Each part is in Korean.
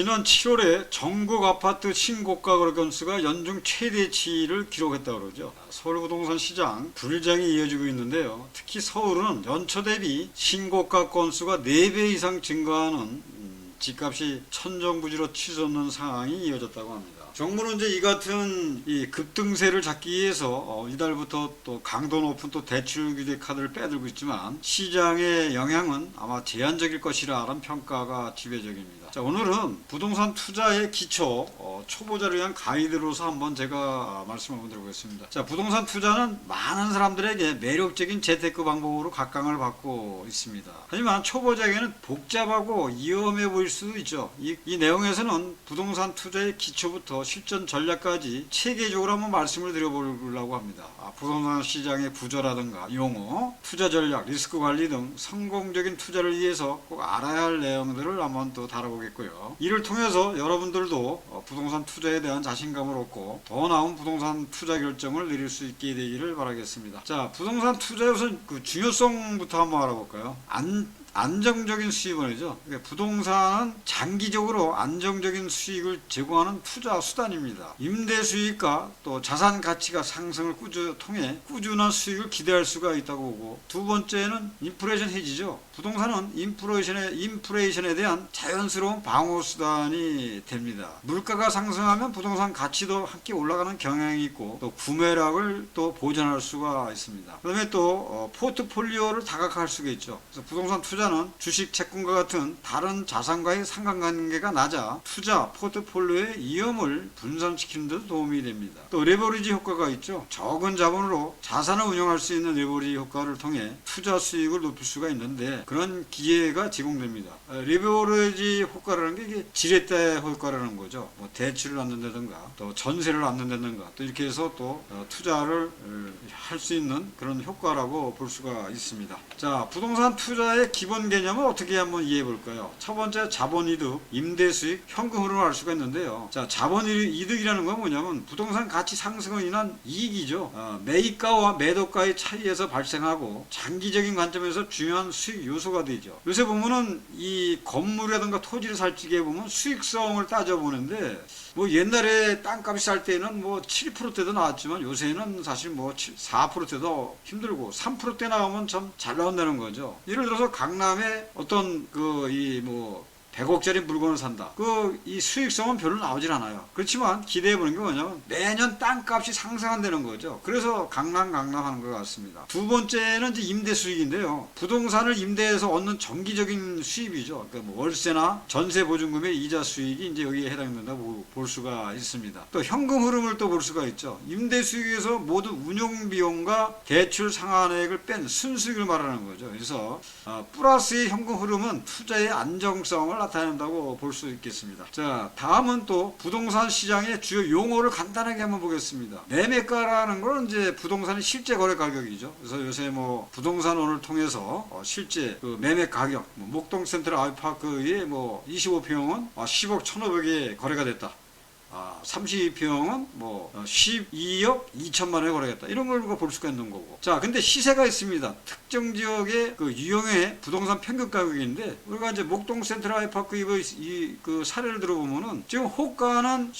지난 7월에 전국 아파트 신고가 거래 건수가 연중 최대치를 기록했다고 그러죠. 서울 부동산 시장 불장이 이어지고 있는데요. 특히 서울은 연초 대비 신고가 건수가 4배 이상 증가하는 음, 집값이 천정부지로 치솟는 상황이 이어졌다고 합니다. 정부는 이제 이 같은 이 급등세를 잡기 위해서 어, 이달부터 또 강도 높은 또 대출 규제 카드를 빼들고 있지만 시장의 영향은 아마 제한적일 것이라는 평가가 지배적입니다. 자 오늘은 부동산 투자의 기초 어, 초보자를 위한 가이드로서 한번 제가 말씀을 한번 드려보겠습니다. 자 부동산 투자는 많은 사람들에게 매력적인 재테크 방법으로 각광을 받고 있습니다. 하지만 초보자에게는 복잡하고 위험해 보일 수도 있죠. 이, 이 내용에서는 부동산 투자의 기초부터 실전 전략까지 체계적으로 한번 말씀을 드려보려고 합니다. 아, 부동산 시장의 구조라든가 용어, 투자 전략, 리스크 관리 등 성공적인 투자를 위해서 꼭 알아야 할 내용들을 한번 또 다뤄보겠 고요. 이를 통해서 여러분들도 어, 부동산 투자에 대한 자신감을 얻고 더 나은 부동산 투자 결정을 내릴 수 있게 되기를 바라겠습니다. 자, 부동산 투자의 우선 그 중요성부터 한번 알아볼까요? 안 안정적인 수익원이죠. 그러니까 부동산은 장기적으로 안정적인 수익을 제공하는 투자 수단입니다. 임대 수익과 또 자산 가치가 상승을 꾸준히 통해 꾸준한 수익을 기대할 수가 있다고 보고 두 번째는 인플레이션 해지죠. 부동산은 인플레이션에 인플레이션에 대한 자연스러운 방어 수단이 됩니다. 물가가 상승하면 부동산 가치도 함께 올라가는 경향이 있고 또 구매력을 또 보존할 수가 있습니다. 그 다음에 또 어, 포트폴리오를 다각화할 수가 있죠. 그래서 부동산 투자는 주식, 채권과 같은 다른 자산과의 상관관계가 낮아 투자 포트폴리오의 위험을 분산시키는 데 도움이 됩니다. 또 레버리지 효과가 있죠. 적은 자본으로 자산을 운영할 수 있는 레버리지 효과를 통해 투자 수익을 높일 수가 있는데 그런 기회가 제공됩니다. 어, 레버리지 효과라는 게 지렛대 효과라는 거죠. 뭐 대출을 받는다든가 또 전세를 받는다든가 또 이렇게 해서 또 어, 투자를 할 수 있는 그런 효과라고 볼 수가 있습니다. 자, 부동산 투자의 기본 개념을 어떻게 한번 이해해 볼까요? 첫 번째 자본 이득, 임대 수익, 현금 흐름을 알 수가 있는데요. 자, 자본 이득이라는 건 뭐냐면 부동산 가치 상승으로 인한 이익이죠. 어, 매입가와 매도가의 차이에서 발생하고 장기적인 관점에서 중요한 수익 요소가 되죠. 요새 보면은 이 건물이라든가 토지를 살 적에 보면 수익성을 따져보는데 뭐 옛날에 땅값이 쌀 때는 뭐 7%대도 나왔지만 요새는 사실 뭐 4%대도 힘들고 3%대 나오면 참 잘 나온다는 거죠. 예를 들어서 강남에 어떤 그 이 뭐 100억짜리 물건을 산다. 그 이 수익성은 별로 나오질 않아요. 그렇지만 기대해 보는 게 뭐냐면 매년 땅값이 상승한다는 거죠. 그래서 강남 강남 하는 것 같습니다. 두 번째는 이제 임대 수익인데요. 부동산을 임대해서 얻는 정기적인 수입이죠. 그러니까 뭐 월세나 전세 보증금의 이자 수익이 이제 여기에 해당된다 고 볼 수가 있습니다. 또 현금 흐름을 또 볼 수가 있죠. 임대 수익에서 모두 운용 비용과 대출 상환액을 뺀 순수익을 말하는 거죠. 그래서 어, 플러스의 현금 흐름은 투자의 안정성을 나타낸다고 볼 수 있겠습니다. 자, 다음은 또 부동산 시장의 주요 용어를 간단하게 한번 보겠습니다. 매매가라는 건 이제 부동산의 실제 거래 가격이죠. 그래서 요새 뭐 부동산원을 통해서 어, 실제 그 매매 가격, 뭐 목동 센트럴 아이파크의 뭐 25평은 10억 1,500에 거래가 됐다. 아, 32평은 뭐 어, 12억 2천만 원에 거래했다. 이런 걸 우리가 볼 수가 있는 거고. 자, 근데 시세가 있습니다. 특정 지역의 그 유형의 부동산 평균 가격인데 우리가 이제 목동 센트럴 아이파크 이그 사례를 들어보면은 지금 호가는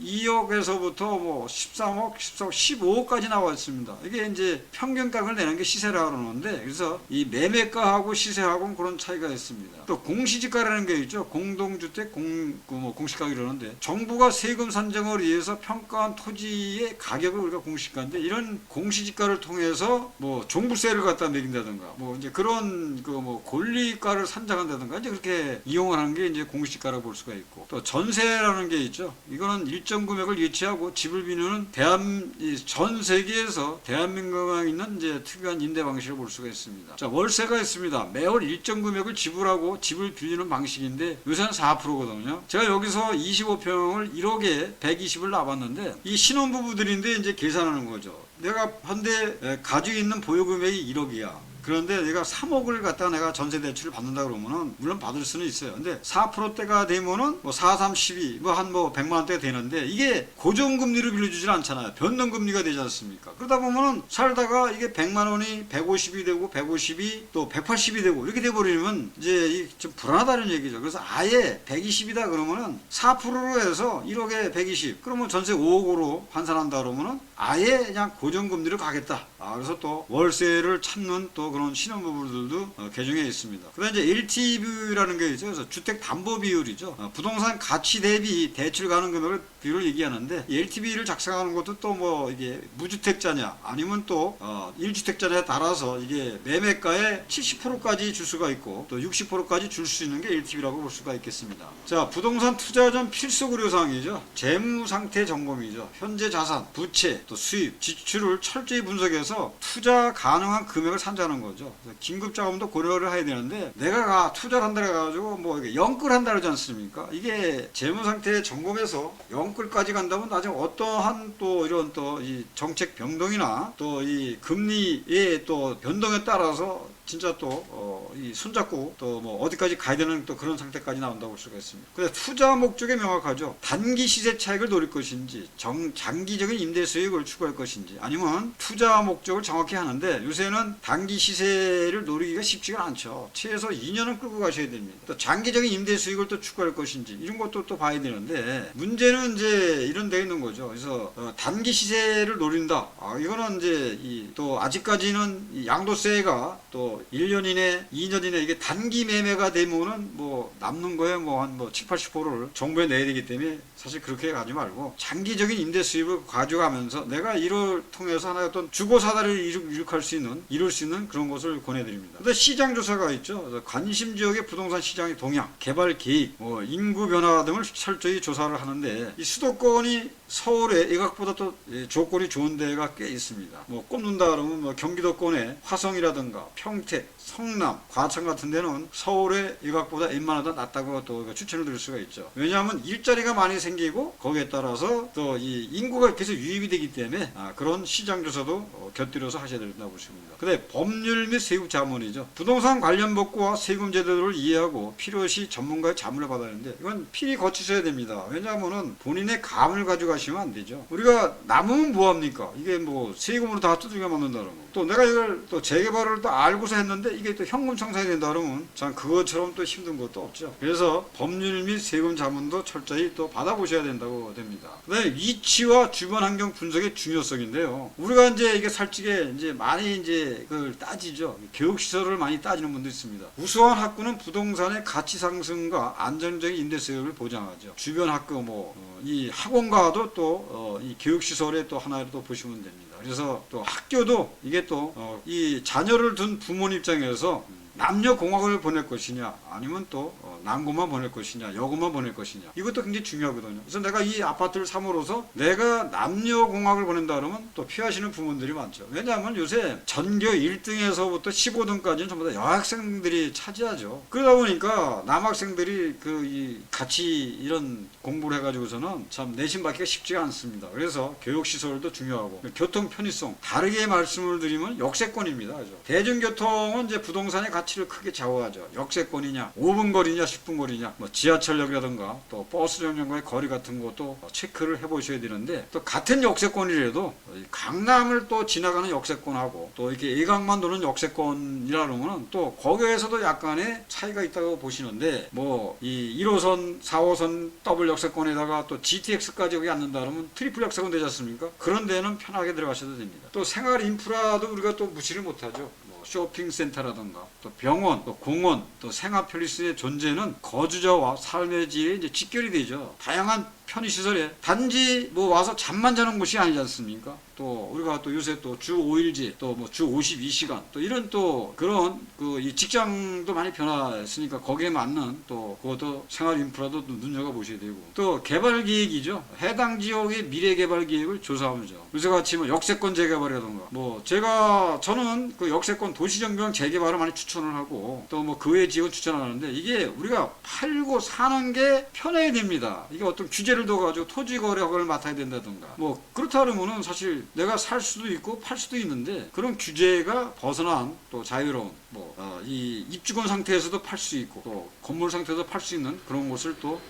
12억에서부터 뭐 13억, 14억, 15억까지 나와 있습니다. 이게 이제 평균가격을 내는 게 시세라고 그러는데 그래서 이 매매가하고 시세하고는 그런 차이가 있습니다. 또 공시지가라는 게 있죠. 공동주택 공, 그뭐 공시가격 이러는데 정부가 세금 산정을 위해서 평가한 토지의 가격을 우리가 공시가인데 이런 공시지가를 통해서 뭐 종부세를 갖다 매긴다든가 뭐 이제 그런 그 뭐 권리가를 산정한다든가 이제 그렇게 이용을 하는 게 이제 공시지가라고 볼 수가 있고 또 전세라는 게 있죠. 이거는 일정 금액을 예치하고 집을 비누는 대한 이전 세계에서 대한민국에 있는 이제 특유한 임대 방식을 볼 수가 있습니다. 자 월세가 있습니다. 매월 일정 금액을 지불하고 집을 빌리는 방식인데 요새는 4%거든요. 제가 여기서 25평을 1억에 120을 놔봤는데 이 신혼부부들인데 이제 계산하는 거죠. 내가 한대 가지고 있는 보유금액이 1억이야. 그런데 내가 3억을 갖다가 내가 전세 대출을 받는다 그러면은 물론 받을 수는 있어요. 근데 4%대가 되면은 뭐 4, 3, 12, 뭐 한 뭐 100만 원대가 되는데 이게 고정 금리로 빌려주질 않잖아요. 변동 금리가 되지 않습니까? 그러다 보면은 살다가 이게 100만 원이 150이 되고 150이 또 180이 되고 이렇게 돼 버리면 이제 이좀 불안하다는 얘기죠. 그래서 아예 120이다 그러면은 4%로 해서 1억에 120 그러면 전세 5억으로 환산한다 그러면은 아예 그냥 고정 금리로 가겠다. 아, 그래서 또 월세를 찾는 또 그런 신혼부부들도 어, 개중에 있습니다. 그다음 이제 LTV라는 게 있죠. 그래서 주택 담보 비율이죠. 어, 부동산 가치 대비 대출 가능 금액을 비율을 얘기하는데 이 LTV를 작성하는 것도 또 뭐 이게 무주택자냐 아니면 또 어, 1주택자냐에 따라서 이게 매매가의 70%까지 줄 수가 있고 또 60%까지 줄 수 있는 게 LTV라고 볼 수가 있겠습니다. 자, 부동산 투자 전 필수 고려 사항이죠. 재무 상태 점검이죠. 현재 자산, 부채, 또 수입, 지출을 철저히 분석해서 투자 가능한 금액을 산정하는 거죠. 긴급 자금도 고려를 해야 되는데 내가 가 투자를 한다 해가지고 뭐 이게 영끌 한다 그러지 않습니까? 이게 재무 상태 점검에서 영 끌까지 간다면 나중에 어떠한 또 이런 또 이 정책 변동이나 또 이 금리의 또 변동에 따라서 진짜 또이 손잡고 또 뭐 어디까지 가야 되는 또 그런 상태까지 나온다고 볼 수가 있습니다. 근데 투자 목적이 명확하죠. 단기 시세 차익을 노릴 것인지 정, 장기적인 임대 수익을 추구할 것인지 아니면 투자 목적을 정확히 하는데 요새는 단기 시세를 노리기가 쉽지가 않죠. 최소 2년은 끌고 가셔야 됩니다. 또 장기적인 임대 수익을 또 추구할 것인지 이런 것도 또 봐야 되는데 문제는 이제 이런 데 있는 거죠. 그래서 어, 단기 시세를 노린다. 아, 이거는 이제 이, 또 아직까지는 이 양도세가 또 1년 이내, 2년 이내 이게 단기 매매가 되면은 뭐 남는 거에 뭐 한 뭐 7, 80%를 정부에 내야 되기 때문에 사실 그렇게 가지 말고 장기적인 임대 수입을 가져가면서 내가 이를 통해서 하나의 어떤 주거 사다리를 이룩, 이룩할 수 있는 이룰 수 있는 그런 것을 권해드립니다. 근데 시장 조사가 있죠. 관심 지역의 부동산 시장의 동향, 개발 계획, 뭐 인구 변화 등을 철저히 조사를 하는데 이 수도권이 서울에 이각보다 또 예, 조건이 좋은 데가 꽤 있습니다. 뭐 꼽는다 그러면 뭐 경기도권의 화성이라든가 평택, 성남, 과천 같은 데는 서울의 이각보다 웬만하다 낫다고 또 이거 추천을 드릴 수가 있죠. 왜냐하면 일자리가 많이 생기고 거기에 따라서 또 이 인구가 계속 유입이 되기 때문에 아, 그런 시장 조사도 어, 곁들여서 하셔야 된다고 보십니다. 근데 법률 및 세금 자문이죠. 부동산 관련 법과 세금 제도를 이해하고 필요시 전문가의 자문을 받아야 하는데 이건 필히 거치셔야 됩니다. 왜냐하면은 본인의 감을 가져가시면 안 되죠. 우리가 남으면 뭐 합니까? 이게 뭐 세금으로 다 두들겨 맞는다 그러면 또 내가 이걸 또 재개발을 또 알고서 했는데 이게 또 현금 청산이 된다 그러면 참 그것처럼 또 힘든 것도 없죠. 그래서 법률 및 세금 자문도 철저히 또 받아보셔야 된다고 됩니다. 그다음에 위치와 주변 환경 분석의 중요성인데요. 우리가 이제 이게 살찌게 이제 많이 이제 그걸 따지죠. 교육 시설을 많이 따지는 분도 있습니다. 우수한 학구는 부동산의 가치 상승과 안정적인 임대 수요를 보장하죠. 주변 학교 뭐 이 학원가도 또 이 교육 시설의 또 하나로 또 보시면 됩니다. 그래서 또 학교도 이게 또 이 자녀를 둔 부모님 입장에서 남녀 공학을 보낼 것이냐 아니면 또 어, 남고만 보낼 것이냐 여고만 보낼 것이냐 이것도 굉장히 중요하거든요. 그래서 내가 이 아파트를 삼으로서 내가 남녀 공학을 보낸다 그러면 또 피하시는 부모들이 많죠. 왜냐하면 요새 전교 1등에서부터 15등까지는 전부 다 여학생들이 차지하죠. 그러다 보니까 남학생들이 그 이 같이 이런 공부를 해가지고서는 참 내신 받기가 쉽지가 않습니다. 그래서 교육 시설도 중요하고 교통 편의성 다르게 말씀을 드리면 역세권입니다. 그죠? 대중교통은 이제 부동산의 가치를 크게 좌우하죠. 역세권이냐, 5분 거리냐, 10분 거리냐, 뭐 지하철역이라든가 또 버스 정류장과의 거리 같은 것도 체크를 해보셔야 되는데 또 같은 역세권이라도 이 강남을 또 지나가는 역세권하고 또 이렇게 예강만 도는 역세권이라 그러면은 또 거기에서도 약간의 차이가 있다고 보시는데 뭐 이 1호선, 4호선 더블 역세권에다가 또 GTX까지 여기 앉는다 그러면 트리플 역세권 되지 않습니까? 그런 데는 편하게 들어가셔도 됩니다. 또 생활 인프라도 우리가 또 무시를 못하죠. 뭐 쇼핑센터라든가 또 병원, 또 공원, 또 생활 편리시설의 존재는 거주자와 삶의 질에 이제 직결이 되죠. 다양한 편의시설에 단지 뭐 와서 잠만 자는 곳이 아니지 않습니까? 또 우리가 또 요새 또 주 5일제 또 뭐 주 52시간 또 이런 또 그런 그 이 직장도 많이 변화했으니까 거기에 맞는 또 그것도 생활 인프라도 눈여겨 보셔야 되고 또 개발 계획이죠. 해당 지역의 미래 개발 계획을 조사하면서 요새 같이 뭐 역세권 재개발이라던가 뭐 제가 저는 그 역세권 도시정비형 재개발을 많이 추천을 하고 또 뭐 그 외 지역을 추천하는데 이게 우리가 팔고 사는 게 편해야 됩니다. 이게 어떤 규제를 둬가지고 토지 거래 허가를 맡아야 된다든가 뭐 그렇다 그러면은 사실 내가 살 수도 있고 팔 수도 있는데 그런 규제가 벗어난 또 자유로운 뭐 이 입주권 상태에서도 팔 수 있고 또 건물 상태에서 팔 수 있는 그런 곳을 또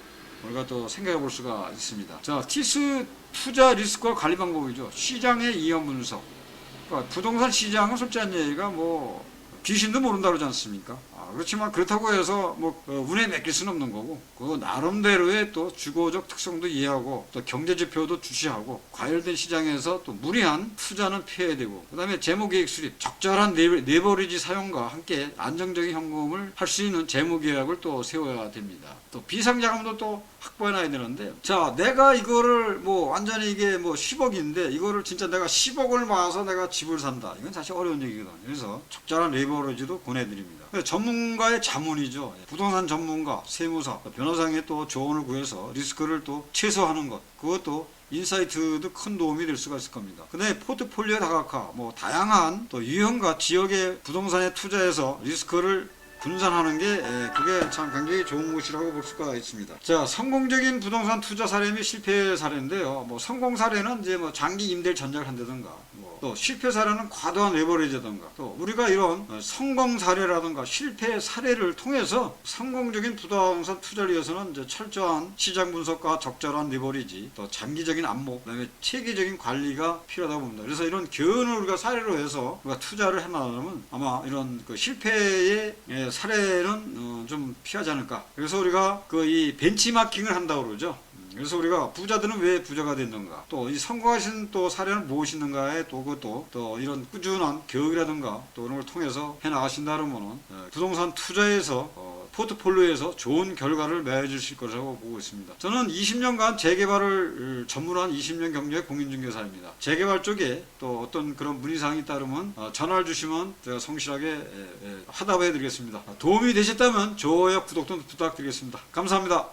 우리가 또 생각해 볼 수가 있습니다. 자, 티스 투자 리스크와 관리 방법이죠. 시장의 이연 분석. 그러니까 부동산 시장은 솔직한 얘기가 뭐 귀신도 모른다 그러지 않습니까? 아, 그렇지만 그렇다고 해서 뭐 어, 운에 맡길 수는 없는 거고 그 나름대로의 또 주거적 특성도 이해하고 또 경제 지표도 주시하고 과열된 시장에서 또 무리한 투자는 피해야 되고 그다음에 재무 계획 수립 적절한 네버- 네버리지 사용과 함께 안정적인 현금을 할 수 있는 재무 계획을 또 세워야 됩니다. 또 비상자금도 또 확보해놔야 되는데. 자 내가 이거를 뭐 완전히 이게 뭐 10억인데 이거를 진짜 내가 10억을 모아서 내가 집을 산다. 이건 사실 어려운 얘기거든요. 그래서 적절한 레버리지도 권해드립니다. 그래서 전문가의 자문이죠. 부동산 전문가 세무사 변호사의 또 조언을 구해서 리스크를 또 최소화하는 것. 그것도 인사이트도 큰 도움이 될 수가 있을 겁니다. 그다음에 포트폴리오 다각화, 뭐 다양한 또 유형과 지역의 부동산에 투자해서 리스크를 분산하는 게 에, 그게 참 굉장히 좋은 것이라고 볼 수가 있습니다. 자, 성공적인 부동산 투자 사례 및 실패 사례인데요. 뭐 성공 사례는 이제 뭐 장기 임대를 전략을 한다든가, 뭐 또 실패 사례는 과도한 레버리지라든가, 또 우리가 이런 어, 성공 사례라든가 실패 사례를 통해서 성공적인 부동산 투자를 위해서는 이제 철저한 시장 분석과 적절한 레버리지, 또 장기적인 안목, 그다음에 체계적인 관리가 필요하다고 봅니다. 그래서 이런 교훈을 우리가 사례로 해서 우리가 투자를 해나가면 아마 이런 그 실패의 예, 사례는 어, 좀 피하지 않을까. 그래서 우리가 그 이 벤치마킹을 한다고 그러죠. 음, 그래서 우리가 부자들은 왜 부자가 됐는가, 또 이 성공하신 또 사례는 무엇이는가에 또 그것도 또 이런 꾸준한 교육이라든가 또 이런 걸 통해서 해 나가신다 그러면은 어, 부동산 투자에서 어, 포트폴리오에서 좋은 결과를 맺으실 거라고 보고 있습니다. 저는 20년간 재개발을 어, 전문한 20년 경력의 공인중개사입니다. 재개발 쪽에 또 어떤 그런 문의사항이 따르면 어, 전화를 주시면 제가 성실하게 화답해 드리겠습니다. 도움이 되셨다면 좋아요, 구독 좀 부탁드리겠습니다. 감사합니다.